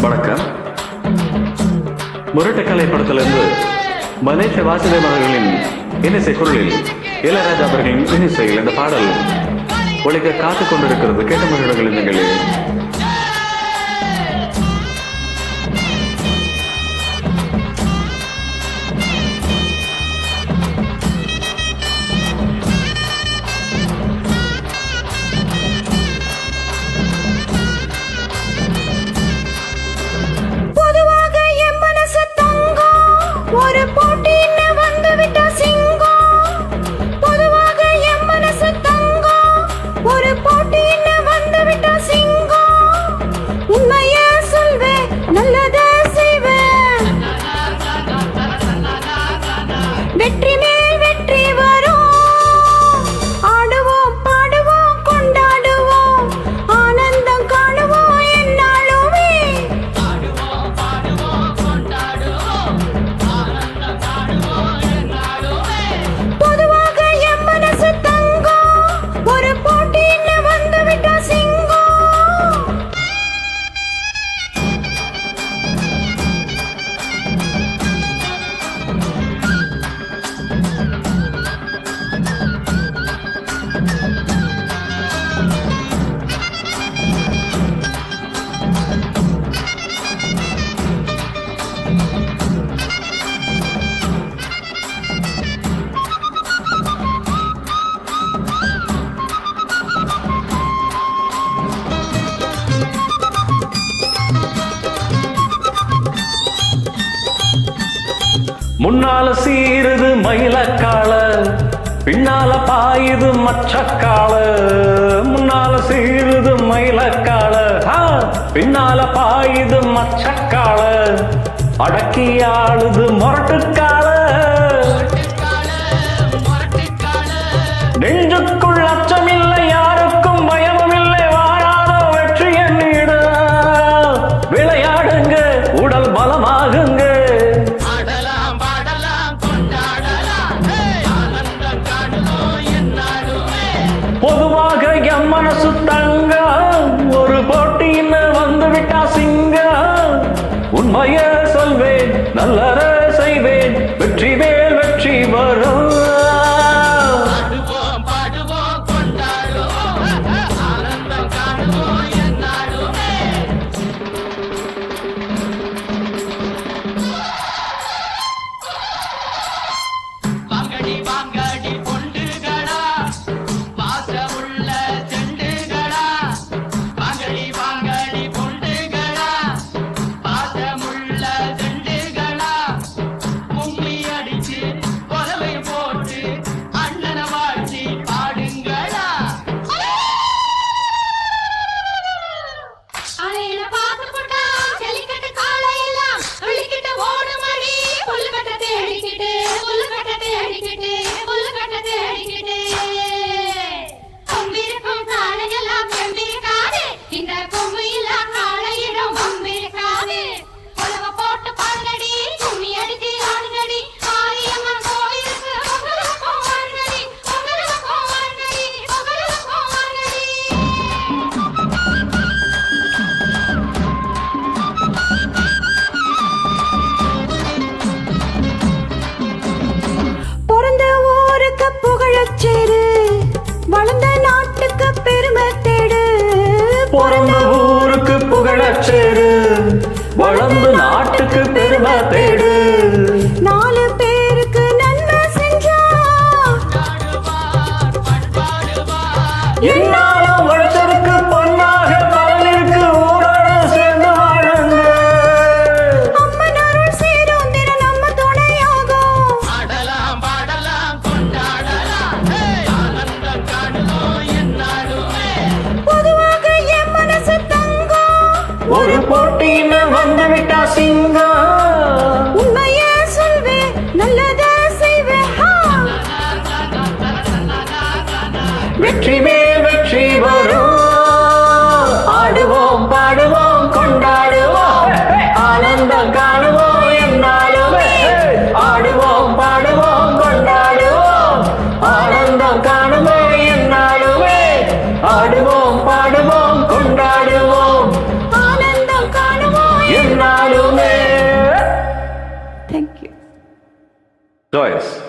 வணக்கம். முரட்டுக்கலை படத்திலிருந்து மலேஷ வாசுதேவ் அவர்களின் இனிசை குரலில் இளையராஜா அவர்களின் இனிசையில் இந்த பாடல் உலக காத்து கொண்டிருக்கிறது. கேட்ட மகிழ்வுகளின் நிகழ்வு முன்னால சீருது மயிலக்கால பின்னால பாயுது மச்சக்கால முன்னால சீருது மயிலக்கால பின்னால பாயுது மச்சக்கால அடக்கி ஆளுது முரட்டுக்கால நெஞ்சுக்குள் அச்சமில்லை யாருக்கும் பயமும் இல்லை வாழாத வெற்றி எண்ணிட விளையாடுங்க உடல் பலமாகுங்க. I'm not Sutta Happy Day! শের போட்டின்னு வந்துவிட்டா சிங்கம். dois.